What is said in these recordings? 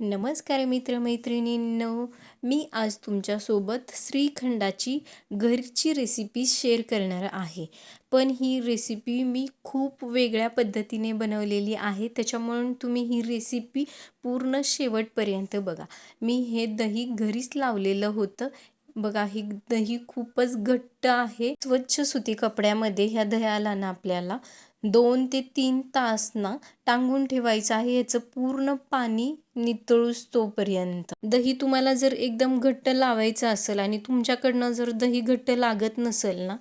नमस्कार मित्रमैत्रिणींनो मी आज तुमच्यासोबत श्रीखंडाची घरची रेसिपी शेअर करणार आहे. पण ही रेसिपी मी खूप वेगळ्या पद्धतीने बनवलेली आहे. त्याच्यामुळं तुम्ही ही रेसिपी पूर्ण शेवटपर्यंत बघा. मी हे दही घरीच लावलेलं होतं. बघा ही दही खूपच घट्ट आहे. स्वच्छ सुती कपड्यामध्ये ह्या दह्याला ना आपल्याला दोन ते तीन तास ना टांगून ठेवायचं आहे. याचं पूर्ण पाणी नितळूस तोपर्यंत. दही तुम्हाला जर एकदम घट्ट लावायचं असेल आणि तुमच्याकडनं जर दही घट्ट लागत नसेल ना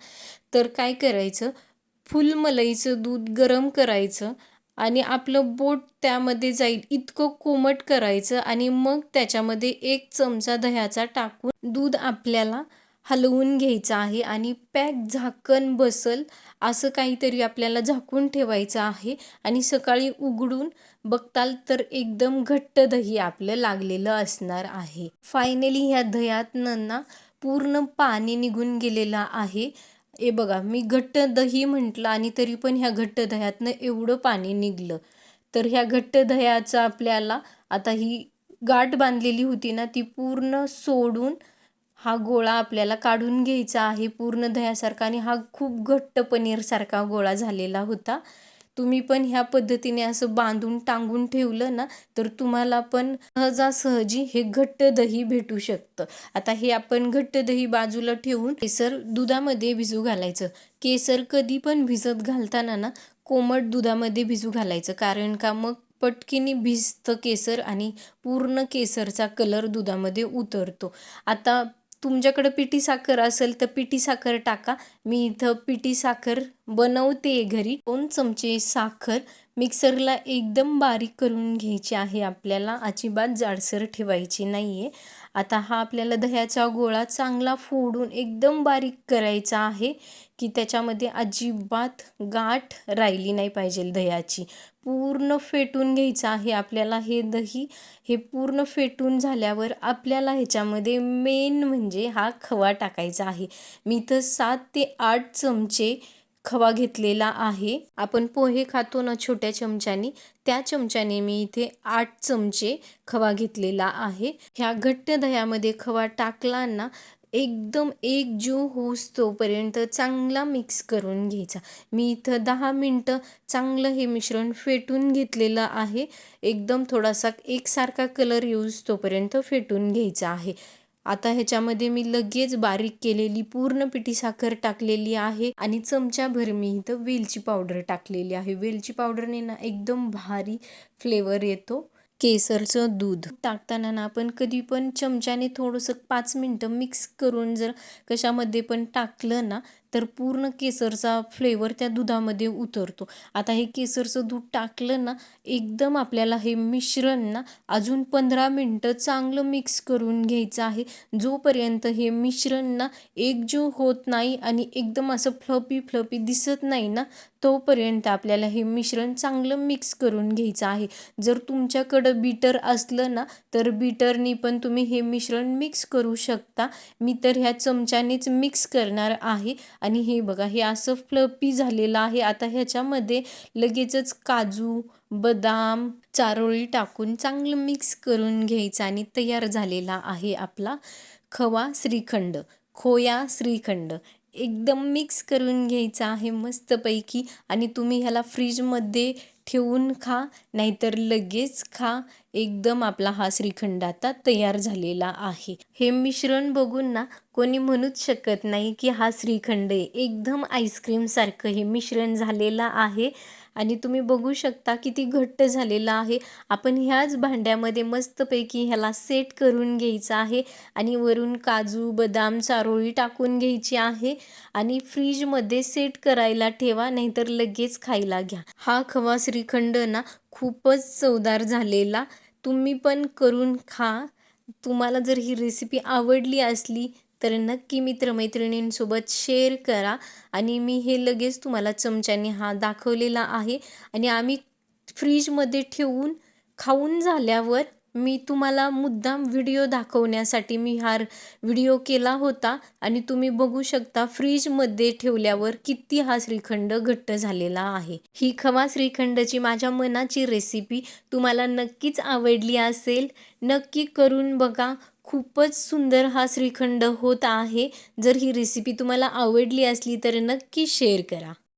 तर काय करायचं? फुल मलईचं दूध गरम करायचं आणि आपलं बोट त्यामध्ये जाईल. इतकं कोमट करायचं आणि मग त्याच्यामध्ये एक चमचा दह्याचा टाकून दूध आपल्याला हलवून घ्यायचं आहे आणि पॅक झाकण बसल असं काहीतरी आपल्याला झाकून ठेवायचं आहे. आणि सकाळी उघडून बघताल तर एकदम घट्ट दही आपलं लागलेलं असणार आहे. फायनली ह्या दह्यातनं ना पूर्ण पाणी निघून गेलेलं आहे. हे बघा मी घट्ट दही म्हटलं आणि तरी पण ह्या घट्ट दह्यातनं एवढं पाणी निघलं. तर ह्या घट्ट दह्याचं आपल्याला आता ही गाठ बांधलेली होती ना ती पूर्ण सोडून हा गोळा आपल्याला काढून घ्यायचा आहे पूर्ण दह्यासारखा आणि हा खूप घट्ट पनीरसारखा गोळा झालेला होता. तुम्ही पण ह्या पद्धतीने असं बांधून टांगून ठेवलं ना तर तुम्हाला पण सहजासहजी हे घट्ट दही भेटू शकतं. आता हे आपण घट्ट दही बाजूला ठेवून केसर दुधामध्ये भिजू घालायचं. केसर कधी पण भिजत घालताना ना कोमट दुधामध्ये भिजू घालायचं. कारण का मग पटकीने भिजतं केसर आणि पूर्ण केसरचा कलर दुधामध्ये उतरतो. आता तुमच्याकडं पिठी साखर असेल तर पिठी साखर टाका. मी इथं पिठी साखर बनवते घरी. दोन चमचे साखर. मिक्सरला एकदम बारीक करून घ्यायची आहे आपल्याला. अजिबात जाडसर ठेवायची नाही आहे आता हा आपल्याला दह्याचा गोळा चांगला फोडून एकदम बारीक करायचा आहे की त्याच्यामध्ये अजिबात गाठ राहिली नाही पाहिजे दह्याची. पूर्ण फेटून घ्यायचं आहे आपल्याला हे दही. हे पूर्ण फेटून झाल्यावर आपल्याला ह्याच्यामध्ये मेन म्हणजे हा खवा टाकायचा आहे. मी तर सात ते आठ चमचे खवा घेतलेला आहे. आपण पोहे खातो ना छोट्या चमच्यानी त्या चमच्याने मी इथे आठ चमचे खवा घेतलेला आहे. ह्या घट्ट दह्यामध्ये खवा टाकला ना एकदम एकजीव होस तोपर्यंत चांगला मिक्स करून घ्यायचा. मी इथं दहा मिनटं चांगलं हे मिश्रण फेटून घेतलेलं आहे. एकदम थोडासा एकसारखा कलर येऊस तोपर्यंत फेटून घ्यायचा आहे. आता ह्याच्यामध्ये मी लगेच बारीक केलेली पूर्ण पिठी साखर टाकलेली आहे आणि चमच्याभर मी इथं वेलची पावडर टाकलेली आहे. वेलची पावडरने ना एकदम भारी फ्लेवर येतो. केसरचं दूध टाकताना ना आपण कधी पण चमच्याने थोडंसं पाच मिनटं मिक्स करून जर कशामध्ये पण टाकलं ना तर पूर्ण केसरचा फ्लेवर त्या दुधामध्ये उतरतो. आता हे केसरचं दूध टाकलं ना एकदम आपल्याला हे मिश्रण ना अजून पंधरा मिनटं चांगलं मिक्स करून घ्यायचं आहे. जोपर्यंत हे मिश्रण ना एकजीव होत नाही आणि एकदम असं फ्लपी फ्लपी दिसत नाही ना तोपर्यंत आपल्याला हे मिश्रण चांगलं मिक्स करून घ्यायचं आहे. जर तुमच्याकडं बीटर असलं ना तर बीटरनी पण तुम्ही हे मिश्रण मिक्स करू शकता. मी तर ह्या चमच्यानेच मिक्स करणार आहे. आणि हे बघा हे असं फ्लपी झालेलं आहे. आता ह्याच्यामध्ये लगेचच काजू बदाम चारोळी टाकून चांगलं मिक्स करून घ्यायचं आणि तयार झालेला आहे आपला खवा श्रीखंड खोया श्रीखंड. एकदम मिक्स करून घ्यायचा आहे मस्तपैकी. आणि तुम्ही ह्याला फ्रीजमध्ये ठेवून खा नाहीतर लगेच खा. एकदम आपला हा श्रीखंड आता तयार झालेला आहे. हे मिश्रण बघून ना कोणी म्हणूच शकत नाही की हा श्रीखंड आहे. एकदम आईस्क्रीमसारखं हे मिश्रण झालेलं आहे. आणि तुम्ही बघू शकता किती घट्ट झालेलं आहे. आपण ह्याच भांड्यामध्ये मस्तपैकी ह्याला सेट करून घ्यायचं आहे. आणि वरून काजू बदाम चारोळी टाकून घ्यायची आहे. आणि फ्रीजमध्ये सेट करायला ठेवा नाहीतर लगेच खायला घ्या. हा खवा श्रीखंड ना खूपच चवदार झालेला तुम्ही पण करून खा. तुम्हाला जर ही रेसिपी आवडली असली तर नक्की मित्रमैत्रिणींसोबत शेअर करा. आणि मी हे लगेच तुम्हाला चमच्याने हा दाखवलेला आहे. आणि आम्ही फ्रीजमध्ये ठेवून खाऊन झाल्यावर मी तुम्हाला मुद्दाम व्हिडिओ दाखवण्यासाठी मी हा व्हिडिओ केला होता आणि तुम्ही बघू शकता फ्रीजमध्ये ठेवल्यावर किती हा श्रीखंड घट्ट झालेला आहे. ही खवा श्रीखंडची माझ्या मनाची रेसिपी तुम्हाला नक्कीच आवडली असेल. नक्की करून बघा. खूपच सुंदर हा श्रीखंड होत आहे. जर ही रेसिपी तुम्हाला आवडली असली तर नक्की शेअर करा.